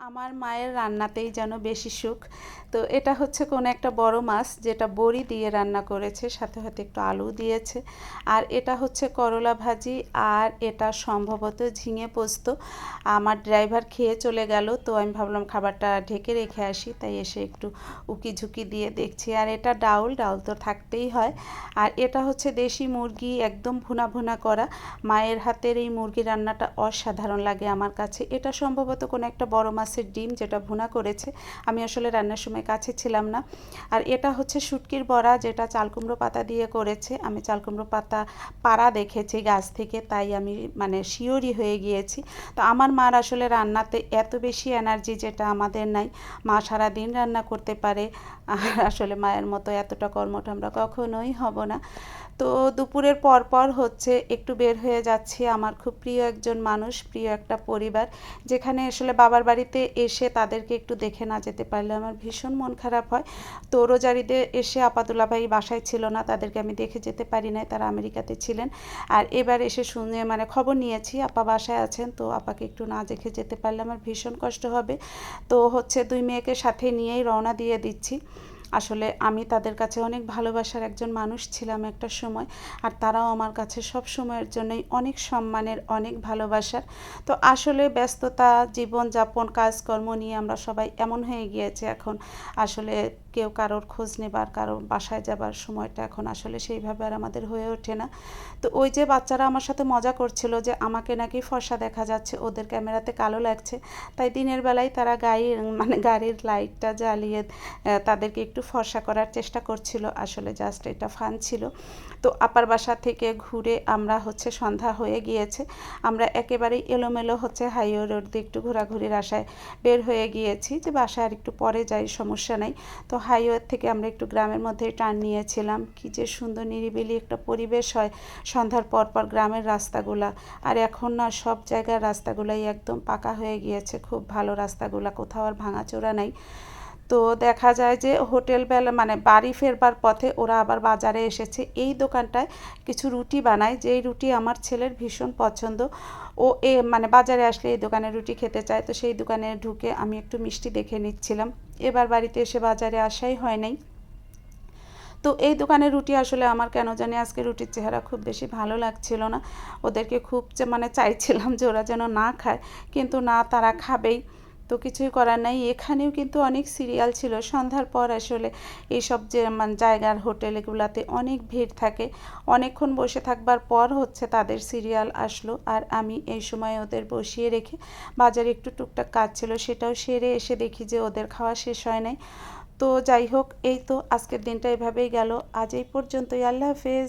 আমার মায়ের রান্নাতেই যেন বেশি সুখ। তো এটা হচ্ছে কোনো একটা বড় মাছ যেটা বড়ি দিয়ে রান্না করেছে, সাথে হয়তো একটু আলু দিয়েছে। আর এটা হচ্ছে করলা ভাজি, আর এটা সম্ভবত ঝিঙে পোস্ত। আমার ড্রাইভার খেয়ে চলে গেল, তো আমি ভাবলাম খাবারটা ঢেকে রেখে আসি, তাই এসে একটু উকি ঝুঁকি দিয়ে দেখছি। আর এটা ডাউল ডাউল তো থাকতেই হয়। আর এটা হচ্ছে দেশি মুরগি, একদম ভুনা ভুনা করা। মায়ের হাতের এই মুরগি রান্নাটা অসাধারণ লাগে আমার কাছে। এটা সম্ভবত কোনো একটা বড় মাছের ডিম যেটা ভুনা করেছে। আমি আসলে রান্নার সময় কাছে ছিলাম না। আর এটা হচ্ছে শুটকির বড়া যেটা চালকুমড়ো পাতা দিয়ে করেছে। আমি চালকুমড়ো পাতা পাড়া দেখেছি গাছ থেকে, তাই আমি মানে শিওরই হয়ে গিয়েছি। তো আমার মার আসলে রান্নাতে এত বেশি এনার্জি যেটা আমাদের নাই। মা সারা দিন রান্না করতে পারে। আর আসলে মায়ের মতো এতটা কর্মঠ আমরা কখনোই হব না। তো দুপুরের পর পর হচ্ছে একটু বের হয়ে যাচ্ছি। আমার খুব প্রিয় একজন মানুষ, প্রিয় একটা পরিবার। যেখানে আসলে বাবার বাড়িতে এসে তাদেরকে একটু দেখে না যেতে পারলে আমার ভীষণ মন খারাপ হয়। তো রোজারিদের এসে আপাতুল্লা ভাই বাসায় ছিল না, তাদেরকে আমি দেখে যেতে পারি নাই, তারা আমেরিকাতে ছিলেন। আর এবার এসে শুনে মানে খবর নিয়েছি, আপা বাসায় আছেন, তো আপাকে একটু না দেখে যেতে পারলে আমার ভীষণ কষ্ট হবে। তো হচ্ছে দুই মেয়েকে সাথে নিয়েই রওনা দিয়ে দিচ্ছি। আসলে আমি তাদের কাছে অনেক ভালোবাসার একজন মানুষ ছিলাম একটা সময়, আর তারাও আমার কাছে সব সময়ের জন্যই অনেক সম্মানের, অনেক ভালোবাসার। তো আসলে ব্যস্ততা, জীবনযাপন, কাজকর্ম নিয়ে আমরা সবাই এমন হয়ে গিয়েছে এখন। আসলে কেউ কারোর খোঁজ নেবার কারও বাসায় যাবার সময়টা এখন আসলে সেইভাবে আর আমাদের হয়ে ওঠে না। তো ওই যে বাচ্চারা আমার সাথে মজা করছিল যে আমাকে নাকি ফর্সা দেখা যাচ্ছে, ওদের ক্যামেরাতে কালো লাগছে। তাই দিনের বেলায় তারা গাড়ির মানে গাড়ির লাইটটা জ্বালিয়ে তাদেরকে একটু ফর্সা করার চেষ্টা করছিল, আসলে জাস্ট এটা ফান ছিল। তো আপার বাসা থেকে ঘুরে আমরা হচ্ছে সন্ধ্যা হয়ে গিয়েছে। আমরা একেবারেই এলোমেলো হচ্ছে হাইওয়ে রোড দিয়ে একটু ঘোরাঘুরির আশায় বের হয়ে গিয়েছি যে বাসায় আর একটু পরে যাই, সমস্যা নাই। তো হাইওয়ে থেকে আমরা একটু গ্রামের মধ্যে টার্ন নিয়েছিলাম। কি যে সুন্দর নিরিবিলি একটা পরিবেশ হয়। সন্ধ্যার পর পর গ্রামের রাস্তাগুলা। আর এখন না সব জায়গার রাস্তাগুলাই একদম পাকা হয়ে গিয়েছে। খুব ভালো রাস্তাগুলা, কোথাও আর ভাঙাচোরা নাই। তো দেখা যায় যে হোটেল বেলা মানে বাড়ি ফেরবার পথে ওরা আবার বাজারে এসেছে। এই দোকানটায় কিছু রুটি বানায়, যেই রুটি আমার ছেলের ভীষণ পছন্দ। ও এ মানে বাজারে আসলে এই দোকানে রুটি খেতে চায়, তো সেই দোকানে ঢুকে আমি একটু মিষ্টি দেখে নিচ্ছিলাম। এবার বাড়িতে এসে বাজারে আসাই হয় নাই। তো এই দোকানের রুটি আসলে আমার কেন জানি আজকে রুটির চেহারা খুব বেশি ভালো লাগছিল না। ওদেরকে খুব মানে চাইছিলাম যে ওরা যেন না খায়, কিন্তু না তারা খাবেই। তো কিছুই করার নাই। এখানেও কিন্তু অনেক সিরিয়াল ছিল। সন্ধ্যার পর আসলে এইসব যে মানে জায়গার হোটেলগুলোতে অনেক ভিড় থাকে। অনেকক্ষণ বসে থাকবার পর হচ্ছে তাদের সিরিয়াল আসলো। আর আমি এই সময় ওদের বসিয়ে রেখে বাজারে একটু টুকটাক কাজ ছিল, সেটাও সেরে এসে দেখি যে ওদের খাওয়া শেষ হয় নাই। তো যাই হোক, এই তো আজকের দিনটা এভাবেই গেল। আজ এই পর্যন্তই। আল্লাহ হাফেজ।